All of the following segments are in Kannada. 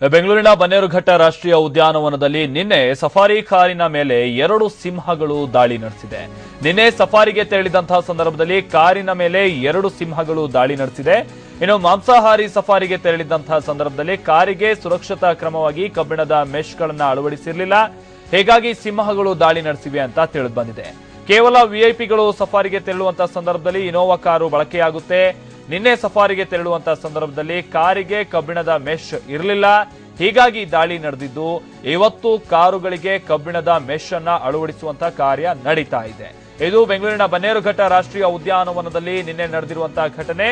ಬೆಂಗಳೂರಿನ ಬನ್ನೇರುಘಟ್ಟ ರಾಷ್ಟ್ರೀಯ ಉದ್ಯಾನವನದಲ್ಲಿ ನಿನ್ನೆ ಸಫಾರಿ ಕಾರಿನ ಮೇಲೆ ಎರಡು ಸಿಂಹಗಳು ದಾಳಿ ನಡೆಸಿದೆ. ನಿನ್ನೆ ಸಫಾರಿಗೆ ತೆರಳಿದಂತಹ ಸಂದರ್ಭದಲ್ಲಿ ಕಾರಿನ ಮೇಲೆ ಎರಡು ಸಿಂಹಗಳು ದಾಳಿ ನಡೆಸಿದೆ. ಇನ್ನು ಮಾಂಸಾಹಾರಿ ಸಫಾರಿಗೆ ತೆರಳಿದಂತಹ ಸಂದರ್ಭದಲ್ಲಿ ಕಾರಿಗೆ ಸುರಕ್ಷತಾ ಕ್ರಮವಾಗಿ ಕಬ್ಬಿಣದ ಮೆಶ್ಗಳನ್ನು ಅಳವಡಿಸಿರಲಿಲ್ಲ. ಹೀಗಾಗಿ ಸಿಂಹಗಳು ದಾಳಿ ನಡೆಸಿವೆ ಅಂತ ತಿಳಿದು ಬಂದಿದೆ. ಕೇವಲ ವಿಐಪಿಗಳು ಸಫಾರಿಗೆ ತೆರಳುವಂತಹ ಸಂದರ್ಭದಲ್ಲಿ ಇನೋವಾ ಕಾರು ಬಳಕೆಯಾಗುತ್ತೆ. ನಿನ್ನೆ ಸಫಾರಿಗೆ ತೆರಳುವಂತಹ ಸಂದರ್ಭದಲ್ಲಿ ಕಾರಿಗೆ ಕಬ್ಬಿಣದ ಮೆಶ್ ಇರಲಿಲ್ಲ. ಹೀಗಾಗಿ ದಾಳಿ ನಡೆದಿದ್ದು ಇವತ್ತು ಕಾರುಗಳಿಗೆ ಕಬ್ಬಿಣದ ಮೆಶ್ ಅನ್ನ ಅಳವಡಿಸುವಂತಹ ಕಾರ್ಯ ನಡೀತಾ ಇದೆ. ಇದು ಬೆಂಗಳೂರಿನ ಬನ್ನೇರುಘಟ್ಟ ರಾಷ್ಟ್ರೀಯ ಉದ್ಯಾನವನದಲ್ಲಿ ನಿನ್ನೆ ನಡೆದಿರುವಂತಹ ಘಟನೆ.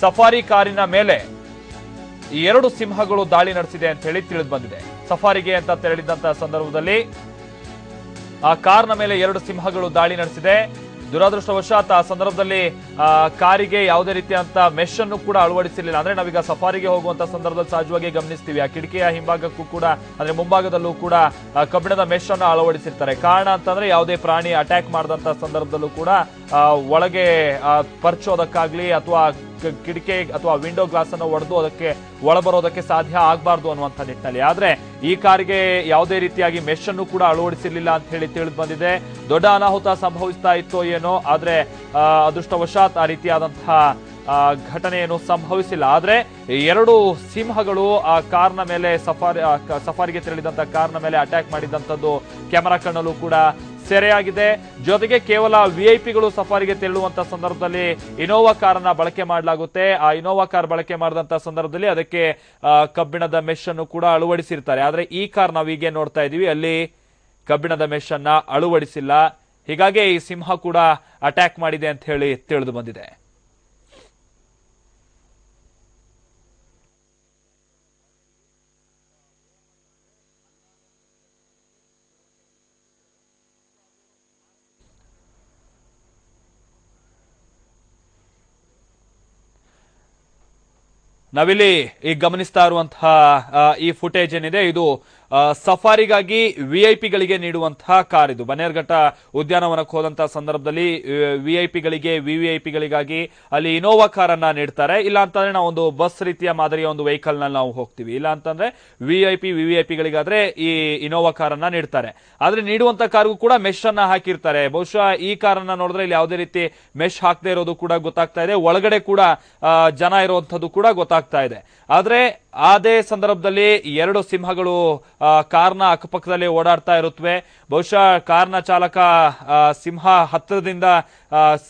ಸಫಾರಿ ಕಾರಿನ ಮೇಲೆ ಎರಡು ಸಿಂಹಗಳು ದಾಳಿ ನಡೆಸಿದೆ ಅಂತ ಹೇಳಿ ತಿಳಿದು ಬಂದಿದೆ. ಸಫಾರಿಗೆ ಅಂತ ತೆರಳಿದಂತಹ ಸಂದರ್ಭದಲ್ಲಿ ಆ ಕಾರ್ನ ಮೇಲೆ ಎರಡು ಸಿಂಹಗಳು ದಾಳಿ ನಡೆಸಿದೆ. ದುರದೃಷ್ಟವಶಾತ್ ಆ ಸಂದರ್ಭದಲ್ಲಿ ಕಾರಿಗೆ ಯಾವುದೇ ರೀತಿಯಂತ ಮೆಶ್ ಅನ್ನು ಕೂಡ ಅಳವಡಿಸಿರಲಿಲ್ಲ. ಅಂದ್ರೆ ನಾವೀಗ ಸಫಾರಿಗೆ ಹೋಗುವಂತ ಸಂದರ್ಭದಲ್ಲಿ ಸಹಜವಾಗಿ ಗಮನಿಸ್ತೀವಿ. ಆ ಕಿಟಕಿಯ ಹಿಂಭಾಗಕ್ಕೂ ಕೂಡ, ಅಂದ್ರೆ ಮುಂಭಾಗದಲ್ಲೂ ಕೂಡ ಕಬ್ಬಿಣದ ಮೆಶ್ ಅನ್ನು ಅಳವಡಿಸಿರ್ತಾರೆ. ಕಾರಣ ಅಂತಂದ್ರೆ ಯಾವುದೇ ಪ್ರಾಣಿ ಅಟ್ಯಾಕ್ ಮಾಡಿದಂತ ಸಂದರ್ಭದಲ್ಲೂ ಕೂಡ ಒಳಗೆ ಪರ್ಚೋದಕ್ಕಾಗ್ಲಿ ಅಥವಾ ಕಿಟಕಿ ಅಥವಾ ವಿಂಡೋ ಗ್ಲಾಸ್ ಅನ್ನು ಒಡೆದು ಅದಕ್ಕೆ ಒಳಬರೋದಕ್ಕೆ ಸಾಧ್ಯ ಆಗಬಾರ್ದು ಅನ್ನುವಂಥ ನಿಟ್ಟಿನಲ್ಲಿ. ಆದ್ರೆ ಈ ಕಾರಿಗೆ ಯಾವುದೇ ರೀತಿಯಾಗಿ ಮೆಶ್ ಅನ್ನು ಕೂಡ ಅಳವಡಿಸಿರ್ಲಿಲ್ಲ ಅಂತ ಹೇಳಿ ತಿಳಿದು ಬಂದಿದೆ. ದೊಡ್ಡ ಅನಾಹುತ ಸಂಭವಿಸ್ತಾ ಇತ್ತೋ ಏನೋ, ಆದ್ರೆ ಅದೃಷ್ಟವಶಾತ್ ಆ ರೀತಿಯಾದಂತಹ ಘಟನೆ ಏನು ಸಂಭವಿಸಿಲ್ಲ. ಆದ್ರೆ, ಎರಡು ಸಿಂಹಗಳು ಆ ಕಾರ್ನ ಮೇಲೆ ಸಫಾರಿ ಸಫಾರಿಗೆ ತೆರಳಿದಂತ, ಕಾರ್ನ ಮೇಲೆ ಅಟ್ಯಾಕ್ ಮಾಡಿದಂತದ್ದು ಕ್ಯಾಮೆರಾ ಕಣ್ಣಲ್ಲೂ ಕೂಡ ಸೆರೆಯಾಗಿದೆ. ಜೊತೆಗೆ ಕೇವಲ ವಿಐಪಿಗಳು ಸಫಾರಿಗೆ ತೆರಳುವಂತ ಸಂದರ್ಭದಲ್ಲಿ ಇನೋವಾ ಕಾರನ್ನ ಬಳಕೆ ಮಾಡಲಾಗುತ್ತೆ. ಆ ಇನೋವಾ ಕಾರ್ ಬಳಕೆ ಮಾಡಿದಂತ ಸಂದರ್ಭದಲ್ಲಿ ಅದಕ್ಕೆ ಕಬ್ಬಿಣದ ಮೆಶ್ ಅನ್ನು ಕೂಡ ಅಳವಡಿಸಿರ್ತಾರೆ. ಆದ್ರೆ ಈ ಕಾರ್ ನಾವು ಹೀಗೆ ನೋಡ್ತಾ ಇದೀವಿ. ಅಲ್ಲಿ ಕಬ್ಬಿಣದ ಮೆಶ್ ಅನ್ನ ಅಳವಡಿಸಿಲ್ಲ. ಹೀಗಾಗಿ ಈ ಸಿಂಹ ಕೂಡ ಅಟ್ಯಾಕ್ ಮಾಡಿದೆ ಅಂತ ಹೇಳಿ ತಿಳಿದು ಬಂದಿದೆ. ನಾವಿಲ್ಲಿ ಈ ಗಮನಿಸ್ತಾ ಇರುವಂತಹ ಈ ಫುಟೇಜ್ ಏನಿದೆ ಇದು ಸಫಾರಿಗಾಗಿ ವಿಐಪಿಗಳಿಗೆ ನೀಡುವಂತಹ ಕಾರ್ ಇದು ಬನ್ನೇರ್ಘಟ್ಟ ಉದ್ಯಾನವನಕ್ಕೆ ಹೋದಂತಹ ಸಂದರ್ಭದಲ್ಲಿ ವಿಐಪಿಗಳಿಗೆ, ವಿವಿಐಪಿಗಳಿಗಾಗಿ ಅಲ್ಲಿ ಇನೋವಾ ಕಾರನ್ನ ನೀಡ್ತಾರೆ. ಇಲ್ಲ ಅಂತಂದ್ರೆ ನಾವು ಒಂದು ಬಸ್ ರೀತಿಯ ಮಾದರಿಯ ಒಂದು ವೆಹಿಕಲ್ನಲ್ಲಿ ನಾವು ಹೋಗ್ತೀವಿ. ಇಲ್ಲ ಅಂತಂದ್ರೆ ವಿಐಪಿ, ವಿವಿಐಪಿಗಳಿಗಾದ್ರೆ ಈ ಇನೋವಾ ಕಾರನ್ನ ನೀಡ್ತಾರೆ. ಆದ್ರೆ ನೀಡುವಂತ ಕಾರ್ಗೂ ಕೂಡ ಮೆಶ್ ಅನ್ನ ಹಾಕಿರ್ತಾರೆ. ಬಹುಶಃ ಈ ಕಾರನ್ನ ನೋಡಿದ್ರೆ ಇಲ್ಲಿ ಯಾವುದೇ ರೀತಿ ಮೆಶ್ ಹಾಕದೇ ಇರೋದು ಕೂಡ ಗೊತ್ತಾಗ್ತಾ ಇದೆ. ಒಳಗಡೆ ಕೂಡ ಜನ ಇರುವಂತದ್ದು ಕೂಡ ಗೊತ್ತಾಗ್ತಾ ಇದೆ. ಆದ್ರೆ ಅದೇ ಸಂದರ್ಭದಲ್ಲಿ ಎರಡು ಸಿಂಹಗಳು ಕಾರ್ನ ಅಕ್ಕಪಕ್ಕದಲ್ಲಿ ಓಡಾಡ್ತಾ ಇರುತ್ತವೆ. ಬಹುಶಃ ಕಾರ್ನ ಚಾಲಕ ಸಿಂಹ ಹತ್ತಿರದಿಂದ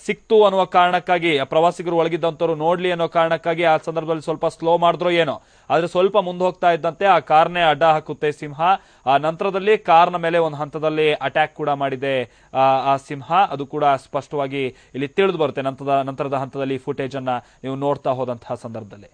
ಸಿಕ್ತು ಅನ್ನುವ ಕಾರಣಕ್ಕಾಗಿ, ಪ್ರವಾಸಿಗರು ಒಳಗಿದ್ದಂಥವ್ರು ನೋಡ್ಲಿ ಅನ್ನೋ ಕಾರಣಕ್ಕಾಗಿ ಆ ಸಂದರ್ಭದಲ್ಲಿ ಸ್ವಲ್ಪ ಸ್ಲೋ ಮಾಡಿದ್ರು ಏನೋ. ಆದ್ರೆ ಸ್ವಲ್ಪ ಮುಂದೆ ಹೋಗ್ತಾ ಇದ್ದಂತೆ ಆ ಕಾರ್ನೇ ಅಡ್ಡ ಹಾಕುತ್ತೆ ಸಿಂಹ. ಆ ನಂತರದಲ್ಲಿ ಕಾರ್ನ ಮೇಲೆ ಒಂದು ಹಂತದಲ್ಲಿ ಅಟ್ಯಾಕ್ ಕೂಡ ಮಾಡಿದೆ, ಆ ಸಿಂಹ. ಅದು ಕೂಡ ಸ್ಪಷ್ಟವಾಗಿ ಇಲ್ಲಿ ತಿಳಿದು ಬರುತ್ತೆ. ನಂತರದ ನಂತರದ ಹಂತದಲ್ಲಿ ಫುಟೇಜ್ ಅನ್ನ ನೀವು ನೋಡ್ತಾ ಹೋದಂತಹ ಸಂದರ್ಭದಲ್ಲಿ.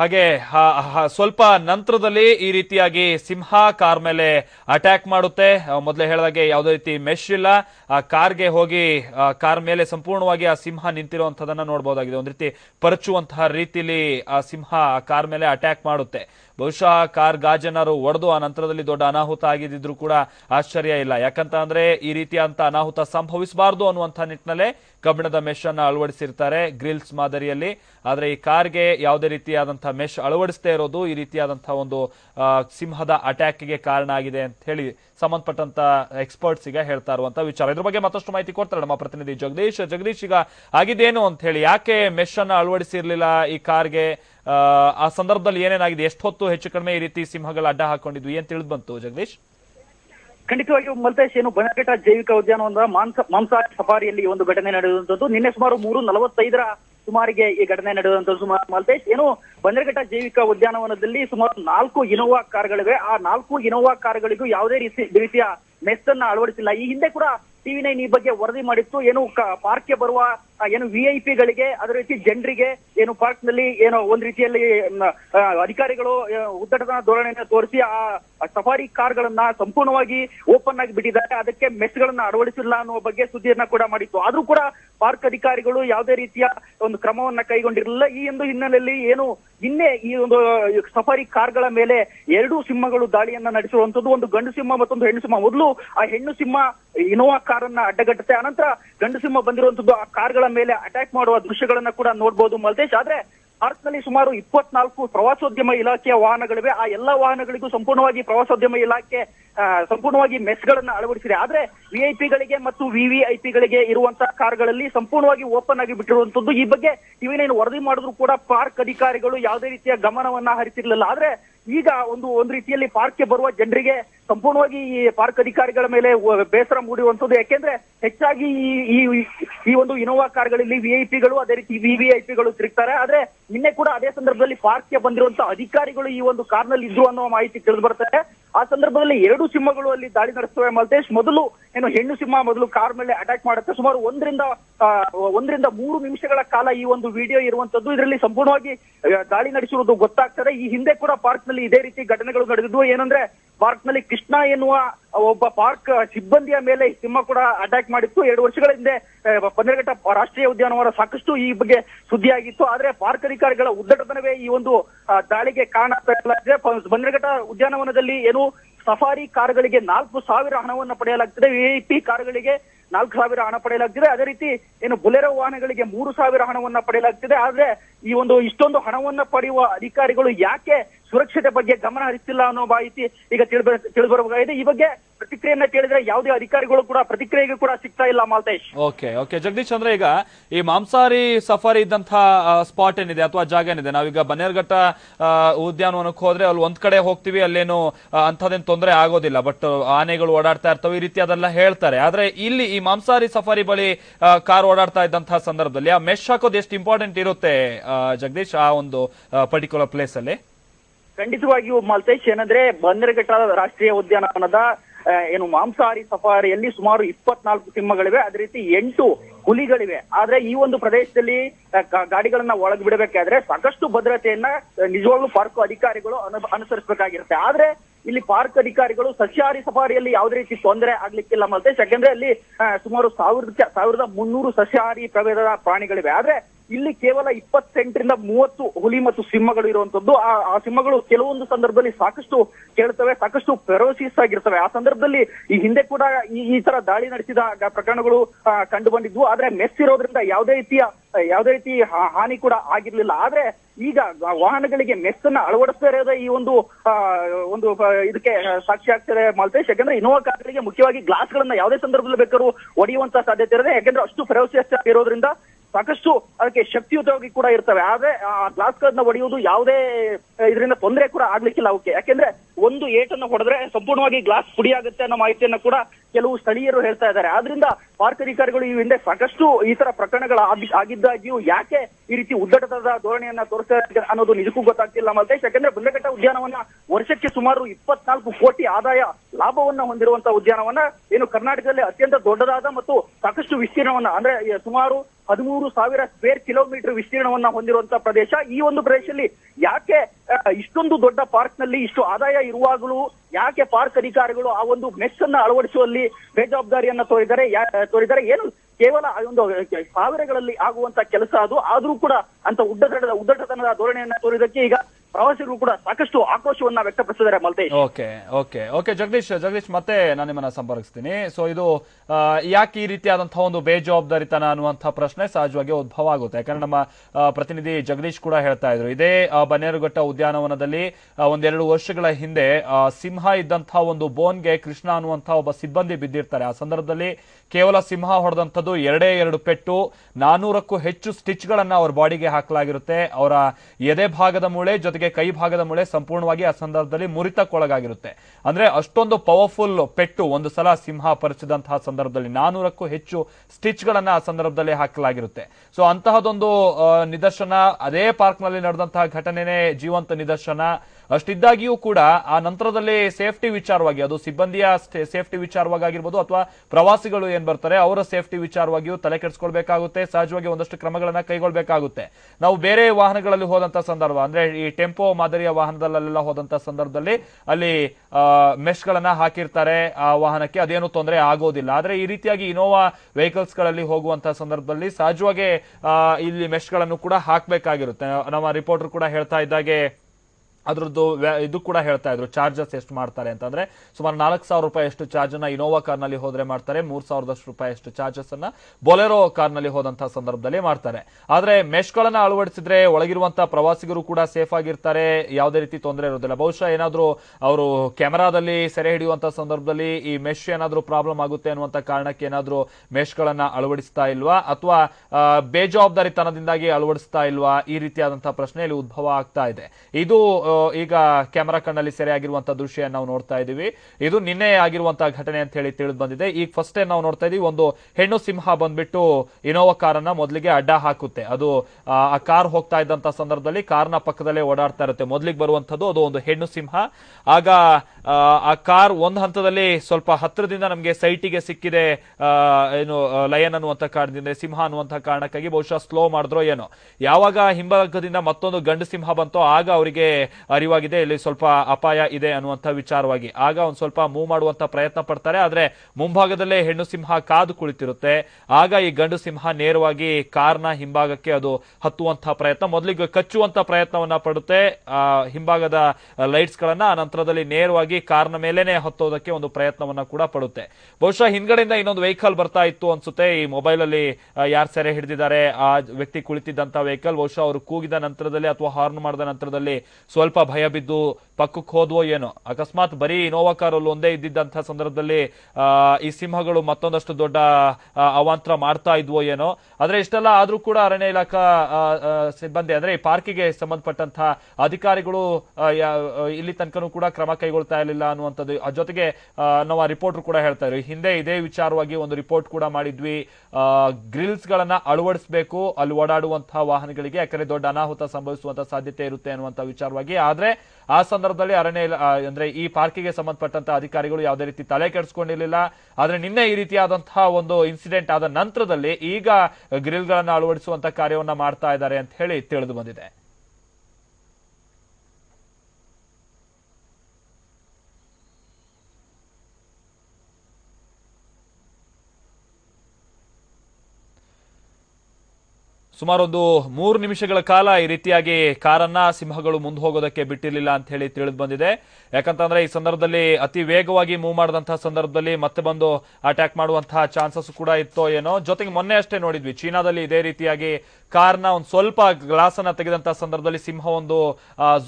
ಹಾಗೆ ಸ್ವಲ್ಪ ನಂತರದಲ್ಲಿ ಈ ರೀತಿಯಾಗಿ ಸಿಂಹ ಕಾರ್ ಮೇಲೆ ಅಟ್ಯಾಕ್ ಮಾಡುತ್ತೆ. ಮೊದಲೇ ಹೇಳಿದಾಗೆ ಯಾವುದೇ ರೀತಿ ಮೆಶ್ ಇಲ್ಲ. ಆ, ಕಾರ್ಗೆ ಹೋಗಿ ಕಾರ್ ಮೇಲೆ ಸಂಪೂರ್ಣವಾಗಿ ಆ ಸಿಂಹ ನಿಂತಿರುವಂತದನ್ನ ನೋಡಬಹುದಾಗಿದೆ ಒಂದ್ ರೀತಿ ಪರಚುವಂತಹ ರೀತಿಲಿ ಆ ಸಿಂಹ ಕಾರ್ ಮೇಲೆ ಅಟ್ಯಾಕ್ ಮಾಡುತ್ತೆ. ಬಹುಶಃ ಕಾರ್ ಗಾಜನರು ಒಡೆದು ಆ ನಂತರದಲ್ಲಿ ದೊಡ್ಡ ಅನಾಹುತ ಆಗಿದ್ದಿದ್ರು ಕೂಡ ಆಶ್ಚರ್ಯ ಇಲ್ಲ. ಯಾಕಂತ ಅಂದ್ರೆ ಈ ರೀತಿಯಂತ ಅನಾಹುತ ಸಂಭವಿಸಬಾರದು ಅನ್ನುವಂಥ ನಿಟ್ಟಿನಲ್ಲೇ ಕಬ್ಬಿಣದ ಮೆಶ್ ಅನ್ನ ಅಳವಡಿಸಿರ್ತಾರೆ ಗ್ರಿಲ್ಸ್ ಮಾದರಿಯಲ್ಲಿ. ಆದ್ರೆ ಈ ಕಾರ್ಗೆ ಯಾವುದೇ ರೀತಿಯಾದಂತಹ ಮೆಶ್ ಅಳವಡಿಸದೇ ಇರೋದು ಈ ರೀತಿಯಾದಂತಹ ಒಂದು ಸಿಂಹದ ಅಟ್ಯಾಕ್ಗೆ ಕಾರಣ ಆಗಿದೆ ಅಂತ ಹೇಳಿ ಸಂಬಂಧಪಟ್ಟಂತ ಎಕ್ಸ್ಪರ್ಟ್ಸ್ ಈಗ ಹೇಳ್ತಾ ಇರುವಂತ ವಿಚಾರ. ಇದ್ರ ಬಗ್ಗೆ ಮತ್ತಷ್ಟು ಮಾಹಿತಿ ಕೊಡ್ತಾರೆ ನಮ್ಮ ಪ್ರತಿನಿಧಿ ಜಗದೀಶ್. ಜಗದೀಶ್ ಈಗ ಆಗಿದೇನು ಅಂತ ಹೇಳಿ ಯಾಕೆ ಮೆಶ್ ಅನ್ನ ಅಳವಡಿಸಿರ್ಲಿಲ್ಲ ಈ ಕಾರ್ಗೆ? ಆ, ಸಂದರ್ಭದಲ್ಲಿ ಏನೇನಾಗಿದೆ? ಎಷ್ಟು ಹೊತ್ತು ಹೆಚ್ಚು ಕಡಿಮೆ ಈ ರೀತಿ ಸಿಂಹಗಳು ಅಡ್ಡ ಹಾಕೊಂಡಿದ್ವಿ? ಏನ್ ತಿಳಿದು ಬಂತು ಜಗದೀಶ್? ಖಂಡಿತವಾಗಿ ಮಲ್ತೇಶ್ ಏನು ಬನಘಟ್ಟ ಜೈವಿಕ ಉದ್ಯಾನವನದ ಮಾಂಸ ಮಾಂಸ ಸಫಾರಿಯಲ್ಲಿ ಒಂದು ಘಟನೆ ನಡೆದಂತದ್ದು. ನಿನ್ನೆ ಸುಮಾರು ಮೂರು ನಲವತ್ತೈದರ ಸುಮಾರಿಗೆ ಈ ಘಟನೆ ನಡೆಯುವಂತದ್ದು ಸುಮಾರು ಮಲ್ತೇಶ್ ಏನು ಬಂದರಘಟ್ಟ ಜೈವಿಕ ಉದ್ಯಾನವನದಲ್ಲಿ ಸುಮಾರು ನಾಲ್ಕು ಇನೋವಾ ಕಾರ್ಗಳಿವೆ. ಆ ನಾಲ್ಕು ಇನೋವಾ ಕಾರ್ಗಳಿಗೂ ಯಾವುದೇ ರೀತಿ ರೀತಿಯ ಮೆಸ್ ಅನ್ನ ಅಳವಡಿಸಿಲ್ಲ. ಈ ಹಿಂದೆ ಕೂಡ ಟಿವಿ ನೈನ್ ಈ ಬಗ್ಗೆ ವರದಿ ಮಾಡಿತ್ತು. ಏನು ಪಾರ್ಕ್ಗೆ ಬರುವ ಏನು ವಿ ಐ ಪಿಗಳಿಗೆ ಅದೇ ರೀತಿ ಜನರಿಗೆ, ಏನು ಪಾರ್ಕ್ನಲ್ಲಿ ಏನೋ ಒಂದ್ ರೀತಿಯಲ್ಲಿ ಅಧಿಕಾರಿಗಳು ಉದ್ದಟತನ ಧೋರಣೆಯನ್ನು ತೋರಿಸಿ, ಆ ಸಫಾರಿ ಕಾರ್ಗಳನ್ನ ಸಂಪೂರ್ಣವಾಗಿ ಓಪನ್ ಆಗಿ ಬಿಟ್ಟಿದ್ದಾರೆ. ಅದಕ್ಕೆ ಮೆಸ್ ಗಳನ್ನ ಅಳವಡಿಸಿಲ್ಲ ಅನ್ನುವ ಬಗ್ಗೆ ಸುದ್ದಿಯನ್ನ ಕೂಡ ಮಾಡಿತ್ತು. ಆದ್ರೂ ಕೂಡ ಪಾರ್ಕ್ ಅಧಿಕಾರಿಗಳು ಯಾವುದೇ ರೀತಿಯ ಒಂದು ಕ್ರಮವನ್ನ ಕೈಗೊಂಡಿರಲಿಲ್ಲ. ಈ ಒಂದು ಹಿನ್ನೆಲೆಯಲ್ಲಿ ಏನು ನಿನ್ನೆ ಈ ಒಂದು ಸಫಾರಿ ಕಾರ್ಗಳ ಮೇಲೆ ಎರಡು ಸಿಂಹಗಳು ದಾಳಿಯನ್ನ ನಡೆಸುವಂತದ್ದು ಒಂದು ಗಂಡು ಸಿಂಹ ಮತ್ತೊಂದು ಹೆಣ್ಣು ಸಿಂಹ. ಮೊದಲು ಆ ಹೆಣ್ಣು ಸಿಂಹ ಇನೋವಾ ಕಾರನ್ನ ಅಡ್ಡಗಟ್ಟುತ್ತೆ. ಅನಂತರ ಗಂಡು ಸಿಂಹ ಬಂದಿರುವಂತದ್ದು ಆ ಕಾರ್ಗಳ ಮೇಲೆ ಅಟ್ಯಾಕ್ ಮಾಡುವ ದೃಶ್ಯಗಳನ್ನ ಕೂಡ ನೋಡಬಹುದು ಮಲ್ತೇಶ್. ಆದ್ರೆ ಭಾರತದಲ್ಲಿ ಸುಮಾರು ಇಪ್ಪತ್ನಾಲ್ಕು ಪ್ರವಾಸೋದ್ಯಮ ಇಲಾಖೆಯ ವಾಹನಗಳಿವೆ. ಆ ಎಲ್ಲಾ ವಾಹನಗಳಿಗೂ ಸಂಪೂರ್ಣವಾಗಿ ಪ್ರವಾಸೋದ್ಯಮ ಇಲಾಖೆ ಸಂಪೂರ್ಣವಾಗಿ ಮೆಸ್ಗಳನ್ನ ಅಳವಡಿಸಿದೆ. ಆದ್ರೆ ವಿಐಪಿಗಳಿಗೆ ಮತ್ತು ವಿವಿಐಪಿಗಳಿಗೆ ಇರುವಂತಹ ಕಾರ್ಗಳಲ್ಲಿ ಸಂಪೂರ್ಣವಾಗಿ ಓಪನ್ ಆಗಿ ಬಿಟ್ಟಿರುವಂತದ್ದು ಈ ಬಗ್ಗೆ ಇವೇನೇನು ವರದಿ ಮಾಡಿದ್ರು ಕೂಡ ಪಾರ್ಕ್ ಅಧಿಕಾರಿಗಳು ಯಾವುದೇ ರೀತಿಯ ಗಮನವನ್ನ ಹರಿಸಿರ್ಲಿಲ್ಲ ಆದ್ರೆ ಈಗ ಒಂದು ಒಂದು ರೀತಿಯಲ್ಲಿ ಪಾರ್ಕ್ಗೆ ಬರುವ ಜನರಿಗೆ ಸಂಪೂರ್ಣವಾಗಿ ಈ ಪಾರ್ಕ್ ಅಧಿಕಾರಿಗಳ ಮೇಲೆ ಬೇಸರ ಮೂಡಿರುವಂತದ್ದು ಯಾಕೆಂದ್ರೆ ಹೆಚ್ಚಾಗಿ ಈ ಈ ಈ ಒಂದು ಇನೋವಾ ಕಾರ್ಗಳಲ್ಲಿ ವಿಐಪಿಗಳು ಅದೇ ರೀತಿ ವಿವಿಐಪಿಗಳು ತಿರುಗ್ತಾರೆ ಆದ್ರೆ ನಿನ್ನೆ ಕೂಡ ಅದೇ ಸಂದರ್ಭದಲ್ಲಿ ಪಾರ್ಕ್ಗೆ ಬಂದಿರುವಂತಹ ಅಧಿಕಾರಿಗಳು ಈ ಒಂದು ಕಾರ್ನಲ್ಲಿ ಇದ್ರು ಅನ್ನೋ ಮಾಹಿತಿ ತಿಳಿದು ಬರ್ತದೆ ಆ ಸಂದರ್ಭದಲ್ಲಿ ಎರಡು ಸಿಂಹಗಳು ಅಲ್ಲಿ ದಾಳಿ ನಡೆಸ್ತವೆ ಮಲ್ತೇಶ್. ಮೊದಲು ಏನು ಹೆಣ್ಣು ಸಿಂಹ, ಮೊದಲು ಕಾರ್ ಮೇಲೆ ಅಟ್ಯಾಕ್ ಮಾಡುತ್ತೆ. ಸುಮಾರು ಒಂದರಿಂದ ಒಂದರಿಂದ ಮೂರು ನಿಮಿಷಗಳ ಕಾಲ ಈ ಒಂದು ವಿಡಿಯೋ ಇರುವಂತದ್ದು. ಇದರಲ್ಲಿ ಸಂಪೂರ್ಣವಾಗಿ ದಾಳಿ ನಡೆಸಿರುವುದು ಗೊತ್ತಾಗ್ತದೆ. ಈ ಹಿಂದೆ ಕೂಡ ಪಾರ್ಕ್ನಲ್ಲಿ ಇದೇ ರೀತಿ ಘಟನೆಗಳು ನಡೆದಿದ್ವು. ಏನಂದ್ರೆ ಪಾರ್ಕ್ನಲ್ಲಿ ಕೃಷ್ಣ ಎನ್ನುವ ಒಬ್ಬ ಪಾರ್ಕ್ ಸಿಬ್ಬಂದಿಯ ಮೇಲೆ ಸಿಂಹ ಕೂಡ ಅಟ್ಯಾಕ್ ಮಾಡಿತ್ತು. ಎರಡು ವರ್ಷಗಳ ಹಿಂದೆ ಪಂದರಘಟ್ಟ ರಾಷ್ಟ್ರೀಯ ಉದ್ಯಾನವನ ಸಾಕಷ್ಟು ಈ ಬಗ್ಗೆ ಸುದ್ದಿಯಾಗಿತ್ತು. ಆದ್ರೆ ಪಾರ್ಕ್ ಅಧಿಕಾರಿಗಳ ಉದ್ದಟತನವೇ ಈ ಒಂದು ದಾಳಿಗೆ ಕಾರಣ ಇದೆ ಉದ್ಯಾನವನದಲ್ಲಿ ಏನು ಸಫಾರಿ ಕಾರ್ಗಳಿಗೆ ನಾಲ್ಕು ಸಾವಿರ ಹಣವನ್ನು ಪಡೆಯಲಾಗ್ತದೆ. ವಿಐಪಿ ಕಾರ್ಗಳಿಗೆ ನಾಲ್ಕು ಸಾವಿರ ಹಣ ಪಡೆಯಲಾಗ್ತಿದೆ. ಅದೇ ರೀತಿ ಏನು ಬುಲೆರೋ ವಾಹನಗಳಿಗೆ ಮೂರು ಸಾವಿರ ಹಣವನ್ನ ಪಡೆಯಲಾಗ್ತಿದೆ. ಆದ್ರೆ ಈ ಒಂದು ಇಷ್ಟೊಂದು ಹಣವನ್ನ ಪಡೆಯುವ ಅಧಿಕಾರಿಗಳು ಯಾಕೆ ಸುರಕ್ಷತೆ ಬಗ್ಗೆ ಗಮನ ಹರಿಸಿಲ್ಲ ಅನ್ನೋ ಮಾಹಿತಿ ಈಗ ತಿಳಿದು ತಿಳಿದುಬರಬೇಕಾಗಿದೆ. ಈ ಬಗ್ಗೆ ಪ್ರತಿಕ್ರಿಯೆಯನ್ನ ಕೇಳಿದ್ರೆ ಯಾವುದೇ ಅಧಿಕಾರಿಗಳು ಕೂಡ, ಪ್ರತಿಕ್ರಿಯೆಗೆ ಕೂಡ ಸಿಗ್ತಾ ಇಲ್ಲ ಮಾಲ್ತೇಶ್. Okay okay. ಜಗದೀಶ್ ಅಂದ್ರೆ ಈಗ ಈ ಮಾಂಸಾಹಾರಿ ಸಫಾರಿ ಇದ್ದಂತಹ ಸ್ಪಾಟ್ ಏನಿದೆ ಅಥವಾ ಜಾಗ ಏನಿದೆ? ನಾವೀಗ ಬನ್ನೇರ್ಘಟ್ಟ ಉದ್ಯಾನವನಕ್ಕೆ ಹೋದ್ರೆ ಅಲ್ಲಿ ಒಂದ್ ಕಡೆ ಹೋಗ್ತೀವಿ, ಅಲ್ಲೇನು ಅಂಥದ್ದೇನು ತೊಂದರೆ ಆಗೋದಿಲ್ಲ. ಬಟ್, ಆನೆಗಳು ಓಡಾಡ್ತಾ ಇರ್ತವೆ, ಈ ರೀತಿ ಅದೆಲ್ಲ ಹೇಳ್ತಾರೆ. ಆದ್ರೆ ಇಲ್ಲಿ ಈ ಮಾಂಸಾರಿ ಸಫಾರಿ ಬಳಿ ಕಾರ್ ಓಡಾಡ್ತಾ ಇದ್ದಂತಹ ಸಂದರ್ಭದಲ್ಲಿ ಆ ಮೆಶ್ ಹಾಕೋದು ಎಷ್ಟು ಇಂಪಾರ್ಟೆಂಟ್ ಇರುತ್ತೆ ಜಗದೀಶ್, ಆ ಒಂದು ಪರ್ಟಿಕ್ಯುಲರ್ ಪ್ಲೇಸ್ ಅಲ್ಲಿ? ಖಂಡಿತವಾಗಿಯೂ ಮಲ್ತೇಶ್, ಏನಂದ್ರೆ ಬಂದರಘಟ್ಟ ರಾಷ್ಟ್ರೀಯ ಉದ್ಯಾನವನದ ಏನು ಮಾಂಸಾಹಾರಿ ಸಫಾರಿಯಲ್ಲಿ ಸುಮಾರು ಇಪ್ಪತ್ನಾಲ್ಕು ಸಿಂಹಗಳಿವೆ. ಅದೇ ರೀತಿ ಎಂಟು ಹುಲಿಗಳಿವೆ. ಆದ್ರೆ ಈ ಒಂದು ಪ್ರದೇಶದಲ್ಲಿ ಗಾಡಿಗಳನ್ನ ಒಳಗೆ ಬಿಡಬೇಕಾದ್ರೆ ಸಾಕಷ್ಟು ಭದ್ರತೆಯನ್ನ ನಿಜವಾಗ್ಲೂ ಪಾರ್ಕ್ ಅಧಿಕಾರಿಗಳು ಅನು, ಅನುಸರಿಸಬೇಕಾಗಿರುತ್ತೆ. ಆದ್ರೆ ಇಲ್ಲಿ ಪಾರ್ಕ್ ಅಧಿಕಾರಿಗಳು ಸಸ್ಯಾಹಾರಿ ಸಫಾರಿಯಲ್ಲಿ ಯಾವುದೇ ರೀತಿ ತೊಂದರೆ ಆಗ್ಲಿಕ್ಕಿಲ್ಲ ಮತ್ತೆ ಯಾಕೆಂದ್ರೆ ಅಲ್ಲಿ ಸುಮಾರು ಸಾವಿರದ ಸಾವಿರದ ಮುನ್ನೂರು ಸಸ್ಯಾಹಾರಿ ಪ್ರಭೇದದ ಪ್ರಾಣಿಗಳಿವೆ. ಆದ್ರೆ ಇಲ್ಲಿ ಕೇವಲ ಇಪ್ಪತ್ತೆಂಟರಿಂದ ಮೂವತ್ತು ಹುಲಿ ಮತ್ತು ಸಿಂಹಗಳು ಇರುವಂತದ್ದು. ಆ ಸಿಂಹಗಳು ಕೆಲವೊಂದು ಸಂದರ್ಭದಲ್ಲಿ ಸಾಕಷ್ಟು ಕೇಳ್ತವೆ ಸಾಕಷ್ಟು ಫೆರೋಸಿಸ್ ಆಗಿರ್ತವೆ. ಆ ಸಂದರ್ಭದಲ್ಲಿ ಈ ಹಿಂದೆ ಕೂಡ ಈ ತರ ದಾಳಿ ನಡೆಸಿದ ಪ್ರಕರಣಗಳು ಕಂಡು ಬಂದಿದ್ವು. ಆದ್ರೆ ಮೆಸ್ ಇರೋದ್ರಿಂದ ಯಾವುದೇ ರೀತಿಯ ಯಾವುದೇ ರೀತಿ ಹಾನಿ ಕೂಡ ಆಗಿರ್ಲಿಲ್ಲ. ಆದ್ರೆ ಈಗ ವಾಹನಗಳಿಗೆ ಮೆಸ್ಸನ್ನ ಅಳವಡಿಸ್ತಾ ಈ ಒಂದು ಒಂದು ಇದಕ್ಕೆ ಸಾಕ್ಷಿ ಆಗ್ತದೆ ಮಾಲ್ತೇಶ್. ಯಾಕಂದ್ರೆ ಇನೋವಾ ಕಾರ್ಗಳಿಗೆ ಮುಖ್ಯವಾಗಿ ಗ್ಲಾಸ್ ಗಳನ್ನ ಯಾವುದೇ ಸಂದರ್ಭದಲ್ಲಿ ಬೇಕಾದ್ರೂ ಒಡೆಯುವಂತ ಸಾಧ್ಯತೆ ಇರದೆ. ಯಾಕಂದ್ರೆ ಅಷ್ಟು ಫೆರೋಸಿಯಸ್ ಇರೋದ್ರಿಂದ ಸಾಕಷ್ಟು ಅದಕ್ಕೆ ಶಕ್ತಿಯುತವಾಗಿ ಕೂಡ ಇರ್ತವೆ. ಆದ್ರೆ ಆ ಗ್ಲಾಸ್ ಗಳನ್ನ ಒಡೆಯುವುದು ಯಾವುದೇ ಇದರಿಂದ ತೊಂದರೆ ಕೂಡ ಆಗ್ಲಿಕ್ಕಿಲ್ಲ ಅವಕ್ಕೆ. ಯಾಕೆಂದ್ರೆ ಒಂದು ಏಟನ್ನು ಹೊಡೆದ್ರೆ ಸಂಪೂರ್ಣವಾಗಿ ಗ್ಲಾಸ್ ಪುಡಿ ಅನ್ನೋ ಮಾಹಿತಿಯನ್ನ ಕೂಡ ಕೆಲವು ಸ್ಥಳೀಯರು ಹೇಳ್ತಾ ಇದ್ದಾರೆ. ಆದ್ರಿಂದ ಪಾರ್ಕ್ ಅಧಿಕಾರಿಗಳು ಈ ಹಿಂದೆ ಸಾಕಷ್ಟು ಈ ತರ ಪ್ರಕರಣಗಳ ಆಗಿದ್ದಾಗಿಯೂ ಯಾಕೆ ಈ ರೀತಿ ಉದ್ದಟದ ಧೋರಣೆಯನ್ನ ತೋರಿಸ್ತಾ ಇದ್ದಾರೆ ಅನ್ನೋದು ನಿಜಕ್ಕೂ ಗೊತ್ತಾಗ್ತಿಲ್ಲ ಮಲ್ತೇಶ್ ಯಾಕಂದ್ರೆ ಬುಂದಘಟ್ಟ ಉದ್ಯಾನವನ ವರ್ಷಕ್ಕೆ ಸುಮಾರು ಇಪ್ಪತ್ನಾಲ್ಕು ಕೋಟಿ ಆದಾಯ ಲಾಭವನ್ನ ಹೊಂದಿರುವಂತಹ ಉದ್ಯಾನವನ ಏನು ಕರ್ನಾಟಕದಲ್ಲಿ ಅತ್ಯಂತ ದೊಡ್ಡದಾದ ಮತ್ತು ಸಾಕಷ್ಟು ವಿಸ್ತೀರ್ಣವನ್ನ ಅಂದ್ರೆ ಸುಮಾರು ಹದಿಮೂರು ಸಾವಿರ ಸ್ಕ್ವೇರ್ ಕಿಲೋಮೀಟರ್ ವಿಸ್ತೀರ್ಣವನ್ನ ಹೊಂದಿರುವಂತಹ ಪ್ರದೇಶ. ಈ ಒಂದು ಪ್ರದೇಶದಲ್ಲಿ ಯಾಕೆ ಇಷ್ಟೊಂದು ದೊಡ್ಡ ಪಾರ್ಕ್ನಲ್ಲಿ ಇಷ್ಟು ಆದಾಯ ಇರುವಾಗಲೂ ಯಾಕೆ ಪಾರ್ಕ್ ಅಧಿಕಾರಿಗಳು ಆ ಒಂದು ಮೆಸ್ ಅನ್ನ ಅಳವಡಿಸುವಲ್ಲಿ ಬೇಜವಾಬ್ದಾರಿಯನ್ನ ತೋರಿದರೆ ತೋರಿದರೆ ಏನು? ಕೇವಲ ಒಂದು ಸಾವಿರಗಳಲ್ಲಿ ಆಗುವಂತ ಕೆಲಸ ಅದು, ಆದ್ರೂ ಕೂಡ ಅಂತ ಉಡ್ಡದ ಉದ್ದಟತನದ ಧೋರಣೆಯನ್ನ ತೋರಿದಕ್ಕೆ ಈಗ ಪ್ರವಾಸಿಗರು ಕೂಡ ಸಾಕಷ್ಟು ಆಕ್ರೋಶವನ್ನ ವ್ಯಕ್ತಪಡಿಸಿದ್ದಾರೆ Maltesh. Okay okay. Okay, Jagadish Jagadish, ಮತ್ತೆ ನಾನು ನಿಮ್ಮನ್ನ ಸಂಪರ್ಕಿಸ್ತೀನಿ. ಸೊ ಇದು ಯಾಕೆ ಈ ರೀತಿಯಾದಂತಹ ಒಂದು ಬೇಜವಾಬ್ದಾರಿತನ ಅನ್ನುವಂತಹ ಪ್ರಶ್ನೆ ಸಹಜವಾಗಿ ಉದ್ಭವ ಆಗುತ್ತೆ. ಯಾಕಂದ್ರೆ ನಮ್ಮ ಪ್ರತಿನಿಧಿ ಜಗದೀಶ್ ಕೂಡ ಹೇಳ್ತಾ ಇದ್ರು. ಇದೇ ಬನ್ನೇರುಘಟ್ಟ ಉದ್ಯಾನವನದಲ್ಲಿ ಒಂದೆರಡು ವರ್ಷಗಳ ಹಿಂದೆ ಸಿಂಹ ಇದ್ದಂತಹ ಒಂದು ಬೋನ್ಗೆ ಕೃಷ್ಣ ಅನ್ನುವಂತಹ ಒಬ್ಬ ಸಿಬ್ಬಂದಿ ಬಿದ್ದಿರ್ತಾರೆ. ಆ ಸಂದರ್ಭದಲ್ಲಿ ಕೇವಲ ಸಿಂಹ ಹೊಡೆದಂಥದ್ದು ಎರಡೇ ಎರಡು ಪೆಟ್ಟು, ನಾನೂರಕ್ಕೂ ಹೆಚ್ಚು ಸ್ಟಿಚ್ಗಳನ್ನ ಅವ್ರ ಬಾಡಿಗೆ ಹಾಕಲಾಗಿರುತ್ತೆ. ಅವರ ಎದೆ ಭಾಗದ ಮೂಳೆ ಜೊತೆಗೆ ಕೈ ಭಾಗದ ಮೂಳೆ ಸಂಪೂರ್ಣವಾಗಿ ಆ ಸಂದರ್ಭದಲ್ಲಿ ಮುರಿತಕ್ಕೊಳಗಾಗಿರುತ್ತೆ. ಅಂದ್ರೆ ಅಷ್ಟೊಂದು ಪವರ್ಫುಲ್ ಪೆಟ್ಟು ಒಂದು ಸಲ ಸಿಂಹ ಪರಿಚಿದಂತಹ ಸಂದರ್ಭದಲ್ಲಿ ನಾನೂರಕ್ಕೂ ಹೆಚ್ಚು ಸ್ಟಿಚ್ ಗಳನ್ನ ಆ ಸಂದರ್ಭದಲ್ಲಿ ಹಾಕಲಾಗಿರುತ್ತೆ. ಸೊ ಅಂತಹದೊಂದು ನಿದರ್ಶನ, ಅದೇ ಪಾರ್ಕ್ನಲ್ಲಿ ನಡೆದಂತಹ ಘಟನೆನೇ ಜೀವಂತ ನಿದರ್ಶನ. ಅಷ್ಟಿದ್ದಾಗಿಯೂ ಕೂಡ ಆ ನಂತರದಲ್ಲಿ ಸೇಫ್ಟಿ ವಿಚಾರವಾಗಿ, ಅದು ಸಿಬ್ಬಂದಿಯ ಸೇಫ್ಟಿ ವಿಚಾರವಾಗಿ ಆಗಿರ್ಬೋದು ಅಥವಾ ಪ್ರವಾಸಿಗಳು ಏನ್ ಬರ್ತಾರೆ, ಅವರ ಸೇಫ್ಟಿ ವಿಚಾರವಾಗಿಯೂ ತಲೆ ಕೆಡಿಸ್ಕೊಳ್ಬೇಕಾಗುತ್ತೆ, ಸಹಜವಾಗಿ ಒಂದಷ್ಟು ಕ್ರಮಗಳನ್ನ ಕೈಗೊಳ್ಳಬೇಕಾಗುತ್ತೆ ನಾವು ಬೇರೆ ವಾಹನಗಳಲ್ಲಿ ಹೋದಂತ ಸಂದರ್ಭ, ಅಂದ್ರೆ ಈ ಟೆಂಪೋ ಮಾದರಿಯ ವಾಹನದಲ್ಲೆಲ್ಲ ಹೋದಂತ ಸಂದರ್ಭದಲ್ಲಿ ಅಲ್ಲಿ ಮೆಶ್ ಗಳನ್ನ ಹಾಕಿರ್ತಾರೆ ಆ ವಾಹನಕ್ಕೆ, ಅದೇನು ತೊಂದರೆ ಆಗೋದಿಲ್ಲ. ಆದ್ರೆ ಈ ರೀತಿಯಾಗಿ ಇನೋವಾ ವೆಹಿಕಲ್ಸ್ಗಳಲ್ಲಿ ಹೋಗುವಂತ ಸಂದರ್ಭದಲ್ಲಿ ಸಹಜವಾಗಿ ಇಲ್ಲಿ ಮೆಶ್ಗಳನ್ನು ಕೂಡ ಹಾಕಬೇಕಾಗಿರುತ್ತೆ. ನಮ್ಮ ರಿಪೋರ್ಟರ್ ಕೂಡ ಹೇಳ್ತಾ ಇದ್ದಾಗೆ ಅದ್ರದ್ದು ಇದು ಕೂಡ ಹೇಳ್ತಾ ಇದ್ರು ಚಾರ್ಜಸ್ ಎಷ್ಟು ಮಾಡ್ತಾರೆ ಅಂತಂದ್ರೆ, ಸುಮಾರು ನಾಲ್ಕು ಸಾವಿರ ರೂಪಾಯಿ ಎಷ್ಟು ಚಾರ್ಜ್ ಅನ್ನ ಇನೋವಾ ಕಾರ್ನಲ್ಲಿ ಹೋದ್ರೆ ಮಾಡ್ತಾರೆ, ಮೂರ್ ಸಾವಿರದಷ್ಟು ರೂಪಾಯಿ ಅಷ್ಟು ಚಾರ್ಜಸ್ ಅನ್ನ ಬೊಲೆರೋ ಕಾರ್ನಲ್ಲಿ ಹೋದಂತಹ ಸಂದರ್ಭದಲ್ಲಿ ಮಾಡ್ತಾರೆ. ಆದ್ರೆ ಮೆಶ್ಗಳನ್ನ ಅಳವಡಿಸಿದ್ರೆ ಒಳಗಿರುವಂತಹ ಪ್ರವಾಸಿಗರು ಕೂಡ ಸೇಫ್ ಆಗಿರ್ತಾರೆ, ಯಾವುದೇ ರೀತಿ ತೊಂದರೆ ಇರೋದಿಲ್ಲ. ಬಹುಶಃ ಏನಾದರೂ ಅವರು ಕ್ಯಾಮೆರಾದಲ್ಲಿ ಸೆರೆ ಹಿಡಿಯುವಂತಹ ಸಂದರ್ಭದಲ್ಲಿ ಈ ಮೆಶ್ ಏನಾದರೂ ಪ್ರಾಬ್ಲಮ್ ಆಗುತ್ತೆ ಅನ್ನುವಂತ ಕಾರಣಕ್ಕೆ ಏನಾದರೂ ಮೆಶ್ಗಳನ್ನ ಅಳವಡಿಸ್ತಾ ಇಲ್ವಾ? ಅಥವಾ ಬೇಜವಾಬ್ದಾರಿತನದಿಂದಾಗಿ ಅಳವಡಿಸ್ತಾ ಇಲ್ವಾ? ಈ ರೀತಿಯಾದಂತಹ ಪ್ರಶ್ನೆ ಇಲ್ಲಿ ಉದ್ಭವ ಆಗ್ತಾ ಇದೆ. ಇದು ಈಗ ಕ್ಯಾಮೆರಾ ಕಣ್ಣಲ್ಲಿ ಸೆರೆ ಆಗಿರುವಂತಹ ದೃಶ್ಯ ನಾವು ನೋಡ್ತಾ ಇದೀವಿ ಇದು ನಿನ್ನೆ ಆಗಿರುವಂತಹ ಘಟನೆ ಅಂತ ಹೇಳಿ ತಿಳಿದು ಬಂದಿದೆ. ಈಗ ಫಸ್ಟ್ ನಾವು ನೋಡ್ತಾ ಇದೀವಿ ಒಂದು ಹೆಣ್ಣು ಸಿಂಹ ಬಂದ್ಬಿಟ್ಟು ಇನೋವಾ ಕಾರನ್ನ ಮೊದಲಿಗೆ ಅಡ್ಡ ಹಾಕುತ್ತೆ. ಅದು ಆ, ಆ ಕಾರ್ ಹೋಗ್ತಾ ಇದ್ದಂತ ಸಂದರ್ಭದಲ್ಲಿ ಕಾರ್ನ ಪಕ್ಕದಲ್ಲೇ ಓಡಾಡ್ತಾ ಇರುತ್ತೆ. ಮೊದಲಿಗೆ ಬರುವಂತದ್ದು ಅದು ಒಂದು ಹೆಣ್ಣು ಸಿಂಹ. ಆಗ ಆ, ಕಾರ್ ಒಂದು ಹಂತದಲ್ಲಿ ಸ್ವಲ್ಪ ಹತ್ತಿರದಿಂದ ನಮಗೆ ಸೈಟಿಗೆ ಸಿಕ್ಕಿದೆ. ಏನು ಲಯನ್ ಅನ್ನುವಂತ ಕಾರಣದಿಂದ ಸಿಂಹ ಅನ್ನುವಂತ ಕಾರಣಕ್ಕಾಗಿ ಬಹುಶಃ ಸ್ಲೋ ಮಾಡಿದ್ರೋ ಏನೋ. ಯಾವಾಗ ಹಿಂಭಾಗದಿಂದ ಮತ್ತೊಂದು ಗಂಡು ಸಿಂಹ ಬಂತೋ ಆಗ ಅವರಿಗೆ ಅರಿವಾಗಿದೆ. ಇಲ್ಲಿ ಸ್ವಲ್ಪ ಅಪಾಯ ಇದೆ ಅನ್ನುವಂತ ವಿಚಾರವಾಗಿ. ಆಗ ಒಂದ್ ಸ್ವಲ್ಪ ಮೂವ್ ಮಾಡುವಂತ ಪ್ರಯತ್ನ ಪಡ್ತಾರೆ. ಆದ್ರೆ ಮುಂಭಾಗದಲ್ಲೇ ಹೆಣ್ಣು ಸಿಂಹ ಕಾದು ಕುಳಿತಿರುತ್ತೆ. ಆಗ ಈ ಗಂಡು ಸಿಂಹ ನೇರವಾಗಿ ಕಾರ್ನ ಹಿಂಭಾಗಕ್ಕೆ ಅದು ಹತ್ತುವಂತಹ ಪ್ರಯತ್ನ ಮೊದಲಿಗೆ ಕಚ್ಚುವಂತ ಪ್ರಯತ್ನವನ್ನ ಪಡುತ್ತೆ. ಹಿಂಭಾಗದ ಲೈಟ್ಸ್ ಗಳನ್ನ ನಂತರದಲ್ಲಿ ನೇರವಾಗಿ ಕಾರ್ನ ಮೇಲೇನೆ ಹತ್ತೋದಕ್ಕೆ ಒಂದು ಪ್ರಯತ್ನವನ್ನ ಕೂಡ ಪಡುತ್ತೆ. ಬಹುಶಃ ಹಿಂದ್ಗಡೆಯಿಂದ ಇನ್ನೊಂದು ವೆಹಿಕಲ್ ಬರ್ತಾ ಇತ್ತು ಅನ್ಸುತ್ತೆ. ಈ ಮೊಬೈಲ್ ಅಲ್ಲಿ ಯಾರು ಸೆರೆ ಹಿಡಿದಿದ್ದಾರೆ, ಆ ವ್ಯಕ್ತಿ ಕುಳಿತಿದ್ದಂತ ವೆಹಿಕಲ್, ಬಹುಶಃ ಅವರು ಕೂಗಿದ ನಂತರದಲ್ಲಿ ಅಥವಾ ಹಾರ್ನ್ ಮಾಡಿದ ನಂತರದಲ್ಲಿ ಸ್ವಲ್ಪ ಭಯ ಬಿದ್ದು ಪಕ್ಕಕ್ಕೆ ಹೋದ್ವೋ ಏನೋ. ಅಕಸ್ಮಾತ್ ಬರೀ ಇನೋವಾ ಅಲ್ಲಿ ಒಂದೇ ಇದ್ದಿದ್ದಂತಹ ಸಂದರ್ಭದಲ್ಲಿ ಈ ಸಿಂಹಗಳು ಮತ್ತೊಂದಷ್ಟು ದೊಡ್ಡ ಅವಾಂತರ ಮಾಡ್ತಾ ಇದ್ವೋ ಏನೋ. ಆದ್ರೆ ಇಷ್ಟೆಲ್ಲ ಆದ್ರೂ ಕೂಡ ಅರಣ್ಯ ಇಲಾಖಾ ಸಿಬ್ಬಂದಿ, ಅಂದ್ರೆ ಈ ಪಾರ್ಕಿಗೆ ಸಂಬಂಧಪಟ್ಟಂತಹ ಅಧಿಕಾರಿಗಳು ಇಲ್ಲಿ ತನಕನೂ ಕೂಡ ಕ್ರಮ ಕೈಗೊಳ್ತಾ ಇರಲಿಲ್ಲ ಅನ್ನುವಂಥದ್ದು. ಆ ಜೊತೆಗೆ ಆ, ನಾವು ರಿಪೋರ್ಟರ್ ಕೂಡ ಹೇಳ್ತಾ ಹಿಂದೆ ಇದೇ ವಿಚಾರವಾಗಿ ಒಂದು ರಿಪೋರ್ಟ್ ಕೂಡ ಮಾಡಿದ್ವಿ. ಗ್ರಿಲ್ಸ್ ಗಳನ್ನ ಅಳವಡಿಸಬೇಕು ಅಲ್ಲಿ ಓಡಾಡುವಂತಹ ವಾಹನಗಳಿಗೆ ಯಾಕಂದ್ರೆ ದೊಡ್ಡ ಅನಾಹುತ ಸಂಭವಿಸುವಂತಹ ಸಾಧ್ಯತೆ ಇರುತ್ತೆ ಅನ್ನುವಂತ ವಿಚಾರವಾಗಿ. ಆದ್ರೆ ಆ ಸಂದರ್ಭದಲ್ಲಿ ಅರಣ್ಯ ಅಂದ್ರೆ ಈ ಪಾರ್ಕಿಗೆ ಸಂಬಂಧಪಟ್ಟಂತಹ ಅಧಿಕಾರಿಗಳು ಯಾವುದೇ ರೀತಿ ತಲೆ ಕೆಡಿಸಿಕೊಂಡಿರಲಿಲ್ಲ. ಆದ್ರೆ ನಿನ್ನೆ ಈ ರೀತಿಯಾದಂತಹ ಒಂದು ಇನ್ಸಿಡೆಂಟ್ ಆದ ನಂತರದಲ್ಲಿ ಈಗ ಗ್ರಿಲ್ ಗಳನ್ನ ಅಳವಡಿಸುವಂತ ಕಾರ್ಯವನ್ನ ಮಾಡ್ತಾ ಇದ್ದಾರೆ ಅಂತ ಹೇಳಿ ತಿಳಿದು ಬಂದಿದೆ. ಸುಮಾರು ಒಂದು ಮೂರು ನಿಮಿಷಗಳ ಕಾಲ ಈ ರೀತಿಯಾಗಿ ಕಾರನ್ನ ಸಿಂಹಗಳು ಮುಂದೆ ಹೋಗೋದಕ್ಕೆ ಬಿಟ್ಟಿರಲಿಲ್ಲ ಅಂತ ಹೇಳಿ ತಿಳಿದು ಬಂದಿದೆ. ಯಾಕಂತಂದ್ರೆ ಈ ಸಂದರ್ಭದಲ್ಲಿ ಅತಿ ವೇಗವಾಗಿ ಮೂವ್ ಮಾಡಿದಂತಹ ಸಂದರ್ಭದಲ್ಲಿ ಮತ್ತೆ ಬಂದು ಅಟ್ಯಾಕ್ ಮಾಡುವಂತಹ ಚಾನ್ಸಸ್ ಕೂಡ ಇತ್ತೋ ಏನೋ. ಜೊತೆಗೆ ಮೊನ್ನೆ ಅಷ್ಟೇ ನೋಡಿದ್ವಿ, ಚೀನಾದಲ್ಲಿ ಇದೇ ರೀತಿಯಾಗಿ ಕಾರ್ನ ಒಂದು ಸ್ವಲ್ಪ ಗ್ಲಾಸ್ ಅನ್ನ ತೆಗೆದಂತಹ ಸಂದರ್ಭದಲ್ಲಿ ಸಿಂಹ ಒಂದು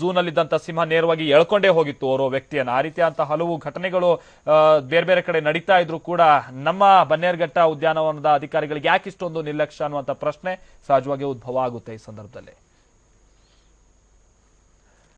ಝೂನ್ ಅಲ್ಲಿ ಇದ್ದಂತ ಸಿಂಹ ನೇರವಾಗಿ ಎಳ್ಕೊಂಡೇ ಹೋಗಿತ್ತು ಓರ್ವ ವ್ಯಕ್ತಿಯನ್ನ. ಆ ರೀತಿಯಾದಂತಹ ಹಲವು ಘಟನೆಗಳು ಬೇರೆ ಬೇರೆ ಕಡೆ ನಡೀತಾ ಇದ್ರು ಕೂಡ ನಮ್ಮ ಬನ್ನೇರ್ಘಟ್ಟ ಉದ್ಯಾನವನದ ಅಧಿಕಾರಿಗಳಿಗೆ ಯಾಕೆ ಇಷ್ಟೊಂದು ನಿರ್ಲಕ್ಷ್ಯ ಅನ್ನುವಂತ ಪ್ರಶ್ನೆ ಸಹಜವಾಗಿ ಉದ್ಭವ ಆಗುತ್ತೆ ಈ ಸಂದರ್ಭದಲ್ಲಿ.